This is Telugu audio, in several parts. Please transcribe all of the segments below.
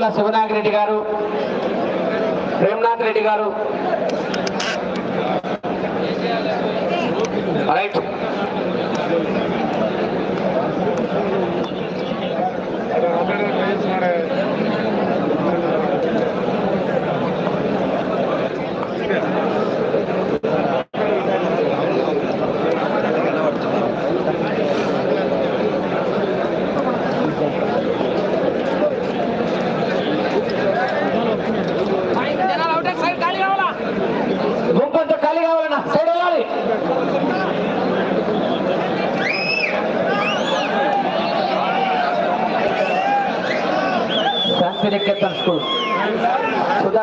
కొప్పుల శివనాగిరెడ్డి గారు ప్రేమ్నాథ్ రెడ్డి గారు. రైట్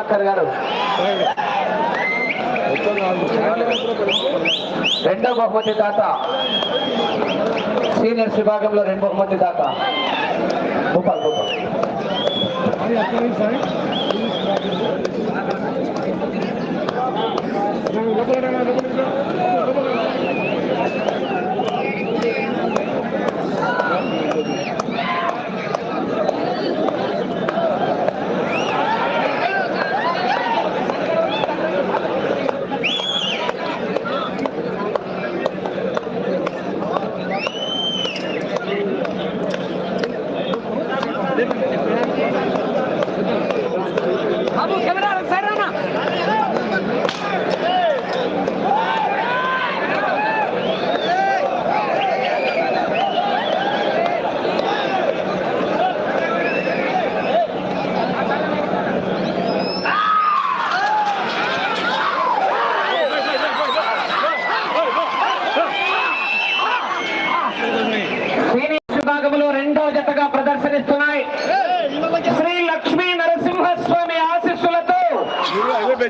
సుధాకర్ గారు. రెండో బహుమతి దాత. సీనియర్స్ విభాగంలో రెండు బహుమతి దాత. భూపాల్ భూపాల్. సీనియర్స్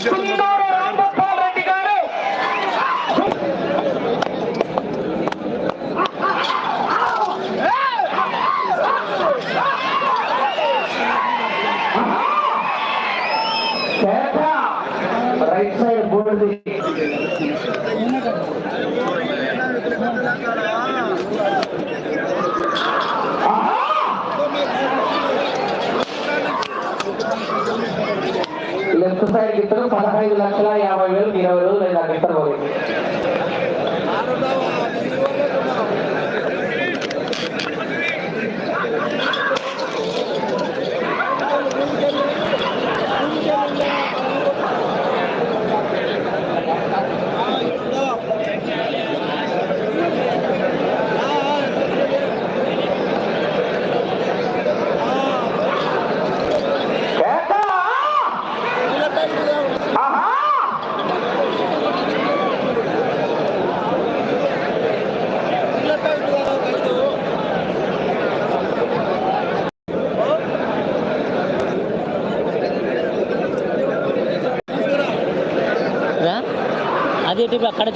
国民 లెఫ్ట్ ఇస్తారు. పదహైదు లక్షల యాభై వేలు ఇరవై రోజులు లేదా గిత్తలు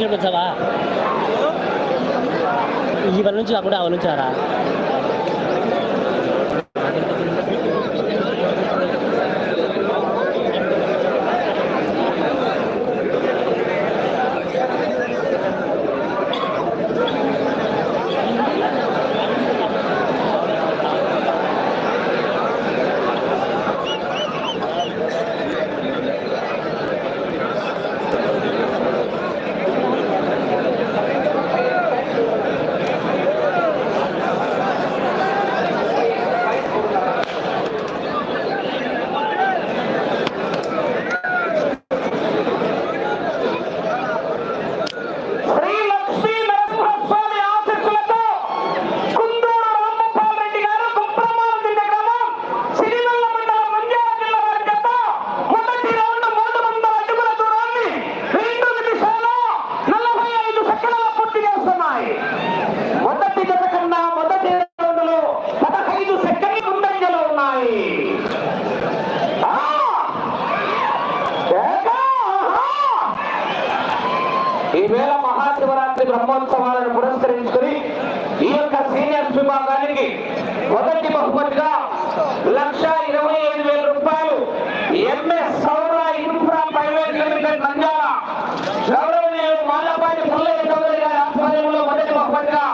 ఏంటి ఇప్పుడు అక్కడ చూపించావా నుంచి కాకుండా ఆ నుంచి రా శ్రీ లక్ష్మీ నరసింహస్వామి ఆశీస్సులతో కుందూరు రామపాల్ రెడ్డి గారు కుప్రమాదిండ గ్రామం సిరివెల్ల మండలం మండ్యాల జిల్లా వారి జత మొదటి రౌండ్ మూడు వందల అడుగుల దూరాన్ని రెండు నిమిషాలు నలభై ఐదు సెకండ్ల పూర్తి చేస్తున్నాయి మొదటి జత కన్నా మొదటి రౌండ్లో పదహైదు సెకండ్ల ముందంజలో ఉన్నాయి ఆ! ఏకా! ఆహా! ఈ వేళ మహాశివరాత్రి బ్రహ్మోత్సవాలను పురస్కరించుకుని ఈ యొక్క సీనియర్స్ విభాగానికి మొదటి బహుమతిగా లక్ష ఇరవై ఐదు వేల రూపాయలు ఎంఎస్ సౌర ఇన్ఫ్రా ప్రైవేట్ లిమిటెడ్ నంద్యాల గౌరవనీయులు మాలపాటి పుల్లయ్య చౌదరి గారి ఆధ్వర్యంలో మొదటి బహుమతిగా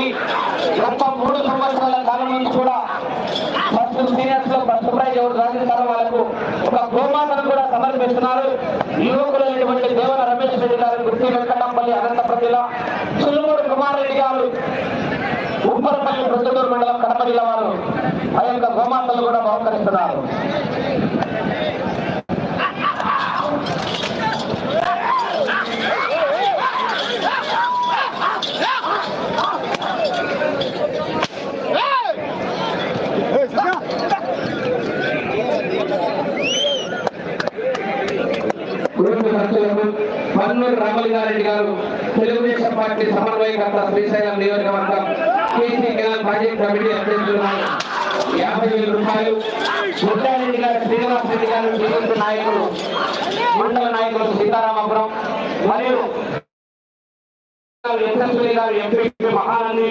జరిగింది గత మూడు సంవత్సరాల కాలం నుంచి కూడా ఫస్ట్ సీనియర్స్లో ఫస్ట్ ప్రైజ్ ఎవరు సాధిస్తారు వాళ్ళకు ఒక గోమాతను కూడా సమర్పిస్తున్నారు. యువకులైనటువంటి దేవన రమేష్ రెడ్డి గారు గుర్తి వెంకటంపల్లి అనంతపురం సులుమూరు కుమార్ రెడ్డి గారు ఉప్పరపల్లి ప్రొద్దుటూరు మండలం కడప జిల్లా వారు ఆ యొక్క గోమాతలు కూడా బహుకరిస్తున్నారు. రామలింగారెడ్డి గారు తెలుగుదేశం పార్టీ సమన్వయకర్త శ్రీశైలం నియోజకవర్గం కేసీ కిరాన్ ప్రాజెక్ట్ కమిటీ అధ్యక్షులు యాభై వేల రూపాయలు ముద్దారెడ్డి గారు శ్రీనివాస రెడ్డి గారు టీడీపీ నాయకులు మండల నాయకులు సీతారామపురం మరియు ఎంపీ మహానంది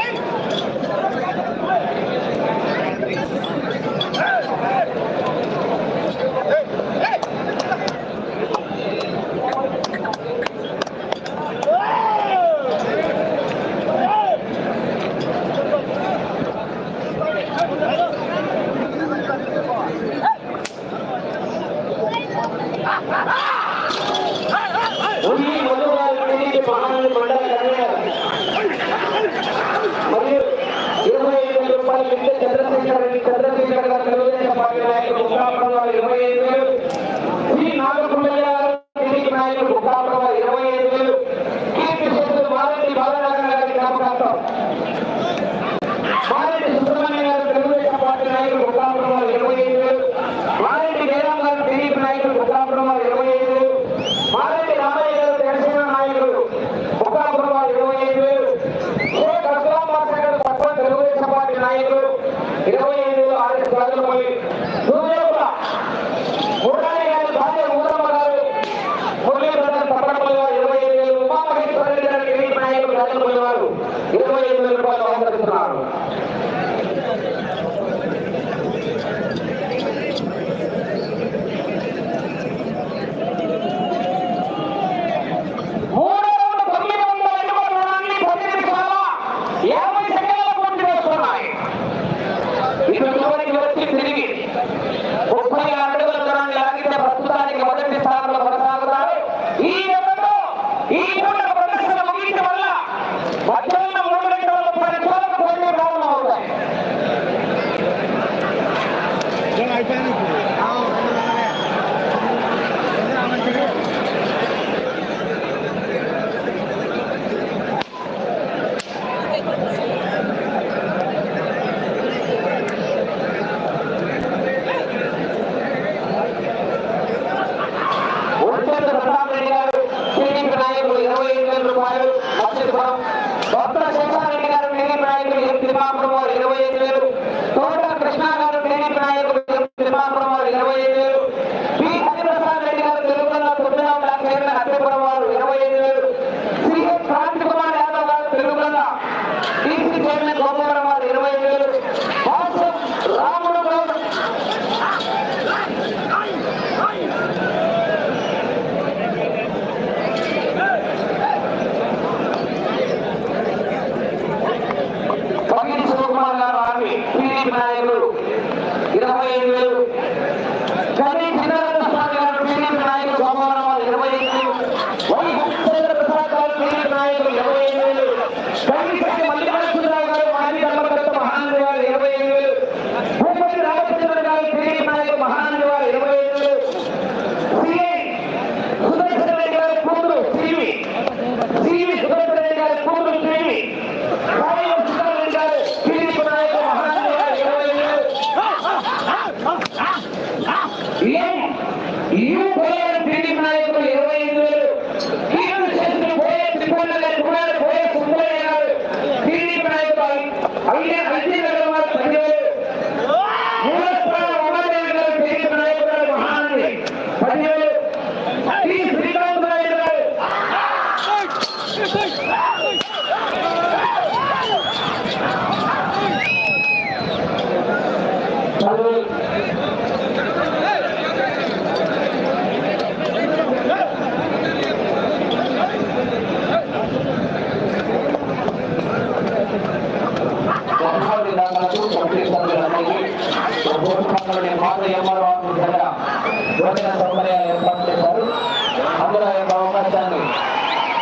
Hallelujah.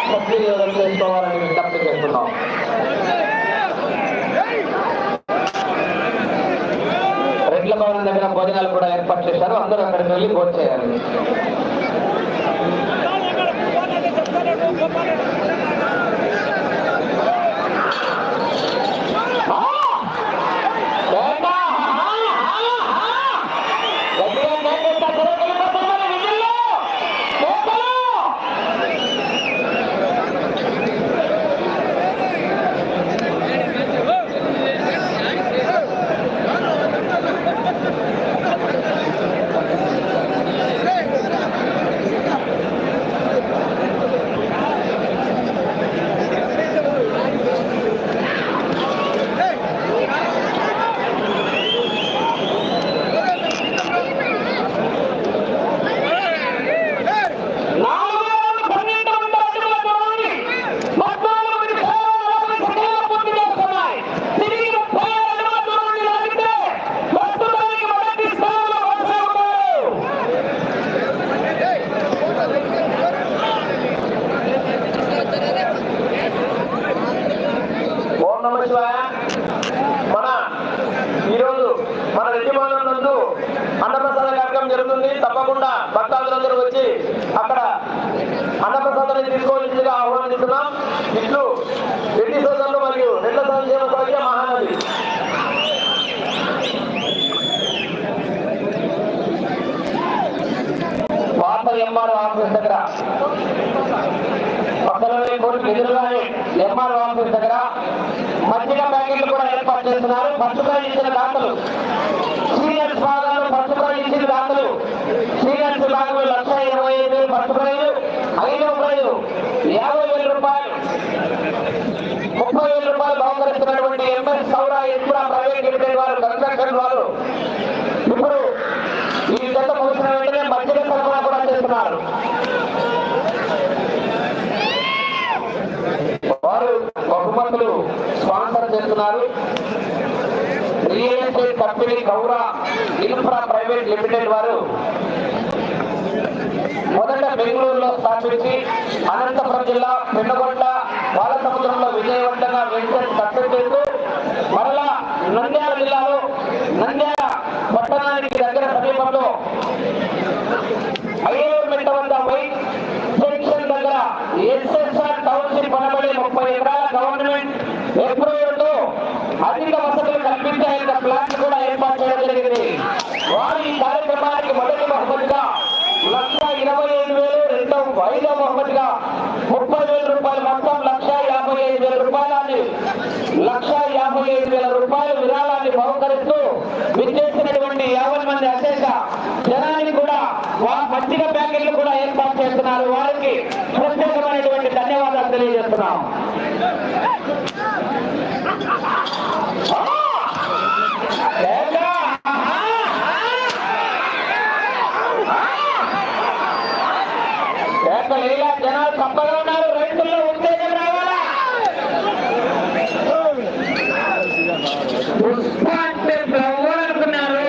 సద్వినియోగం రెడ్ల భవనం భోజనాలు కూడా ఏర్పాటు చేశారు అందరూ అక్కడికి వెళ్ళి భోజనం చేయాలి గారు పత్రికలు ఇచ్చిన దాతలు. సీనియర్ విభాగాలు పత్రికలు ఇచ్చిన దాతలు. సీనియర్ విభాగంలో లక్ష ఇరవై ఐదు వేలు పత్రికలు ఐదు రూపాయలు యాభై వేల రూపాయలు. ముప్పై వేల రూపాయలు బహుకరిస్తున్నటువంటి MS Saura Indra private limited వారు కన్స్ట్రక్షన్ వారు. ఇప్పుడు ఈ జత ముగిసిన వెంటనే మధ్యలో సరఫరా కూడా చేస్తున్నారు. వారు బహుమతులు స్పాన్సర్ చేస్తున్నారు. Real company Gaura infra private limited వారు మొదట బెంగళూరులో స్థాపించి అనంతపురం జిల్లా పెండగొండ బాలసముద్రంలో విజయవంతంగా వెంటనే చేస్తూ మరలా నంద్యాల జిల్లాలో నంద్యాల పట్టణానికి దగ్గర సమీపంలో చేద్దాం జనాలు సంపదలు ఉన్నారు. రైతుల్లో ఉత్తేజం రావాలా? పుష్ప అంటే ఫ్లవర్ అనుకున్నారు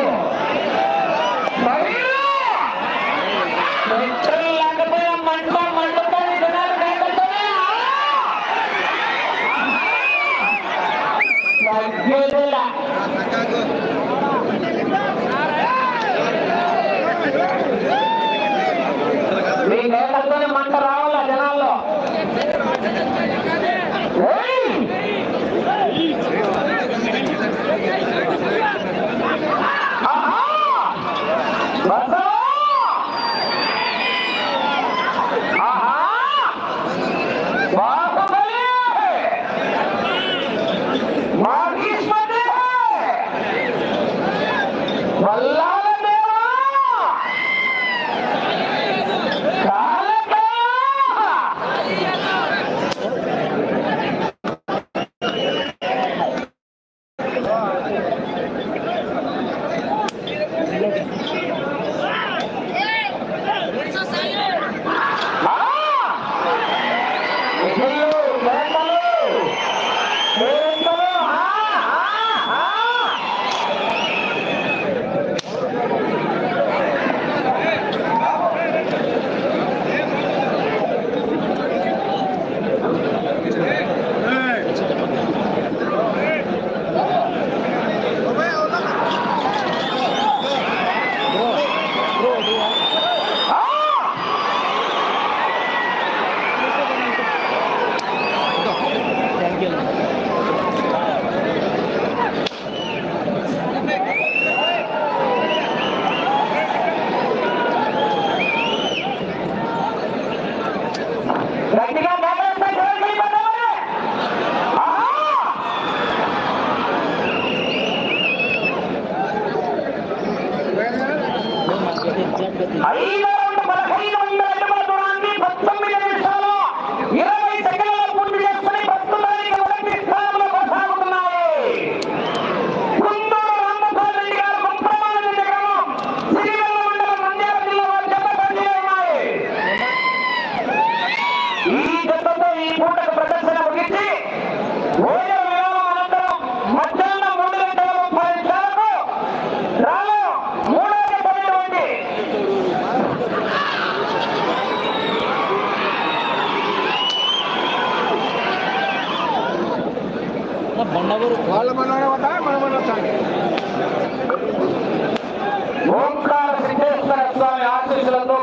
¡Viva!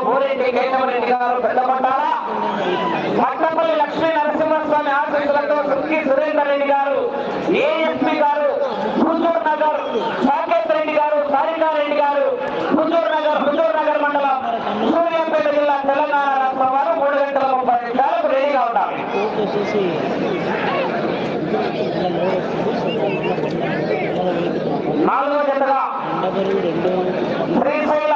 గోరెడ్డి లక్ష్మీ నరసింహస్వామి సురేందర్ రెడ్డి గారు ఏఎస్పీ గారు హుజూర్ నగర్ సాకేత్ రెడ్డి గారు సారికా రెడ్డి గారు హుజూర్ నగర్ హుజూర్ నగర్ మండలం సూర్యాపేట జిల్లా తెలంగాణ రాష్ట్రం వారు మూడు గంటల ముప్పై నిమిషాలకు రెడీగా ఉంటారు నాలుగో జతగా శ్రీశైల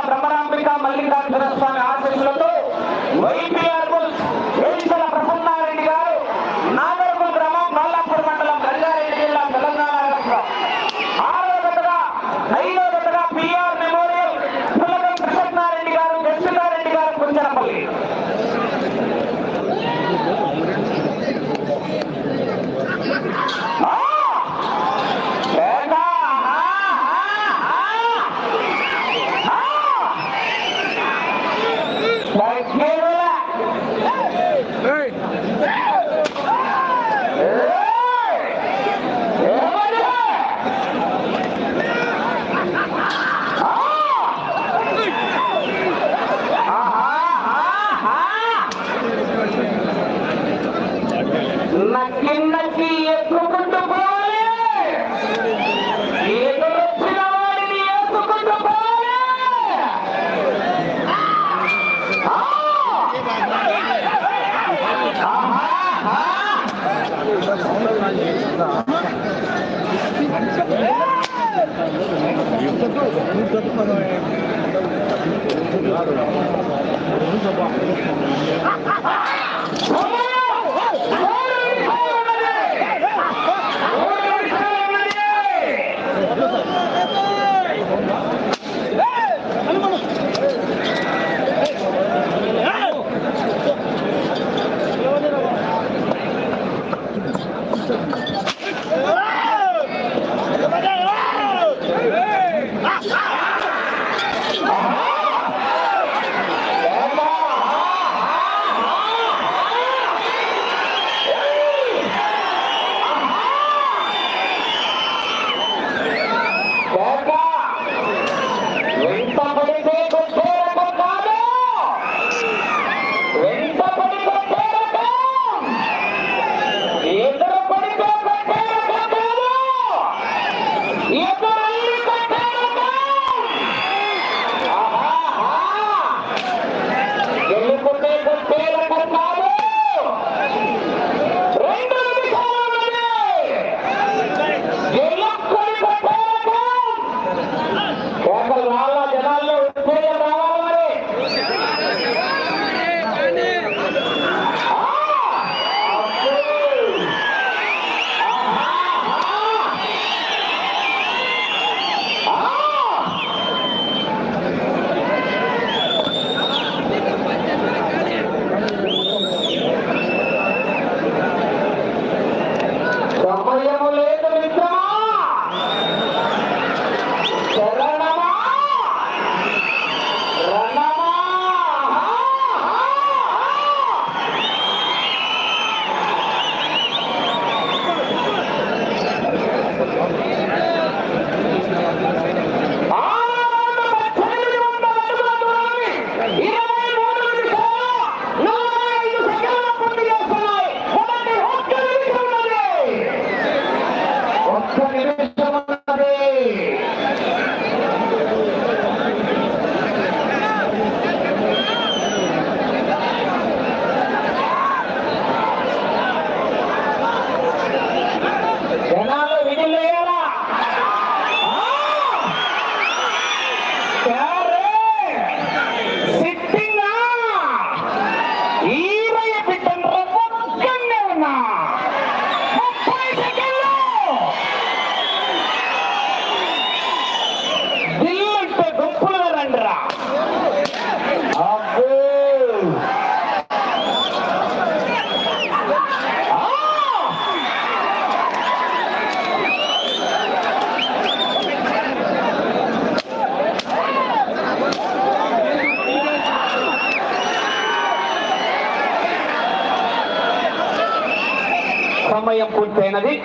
అయినది.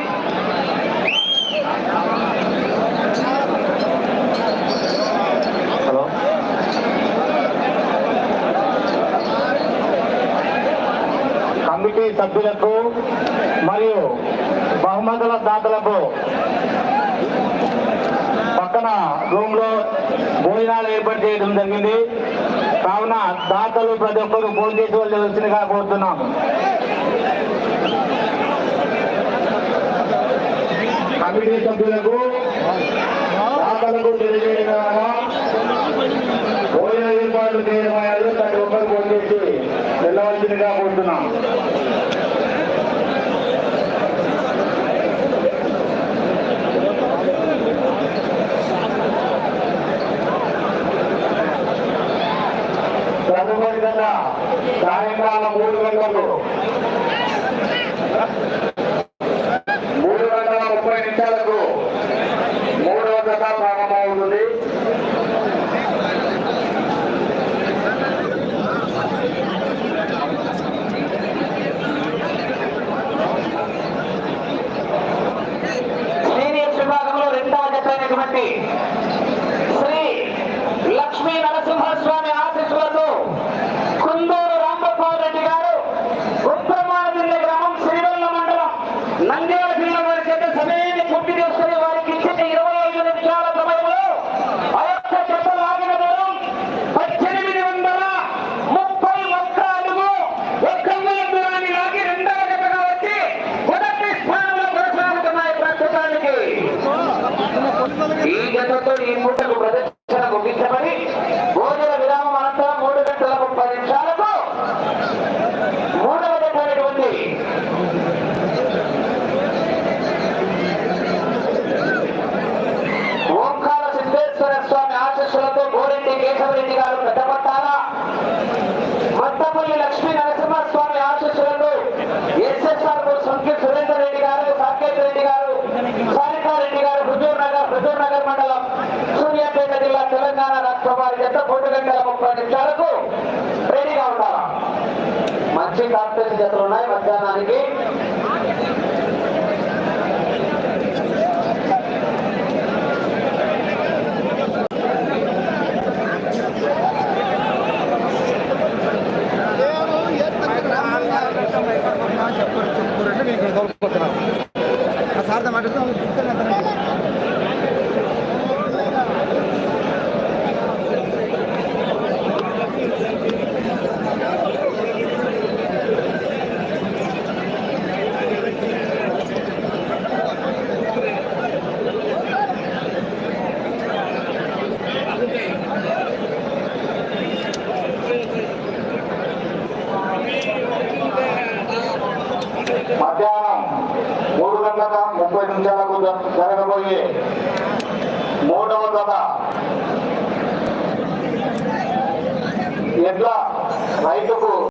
హలో. కమిటీ సభ్యులకు మరియు బహుమతుల దాతలకు పక్కన రూమ్లో భోజనాలు ఏర్పాటు చేయడం జరిగింది. కావున దాతలు ప్రతి ఒక్కరు భోజనం చేసే వాళ్ళు తెలిసినగా కోరుతున్నాము. కమిటీ సభ్యులకు దాతలకు తెలియజేయగా పోయిన ఏర్పాట్లు చేయడమయ్యారు ప్రతి ఒక్కరికి వండించి వెళ్ళవలసిందిగా కోరుతున్నాం.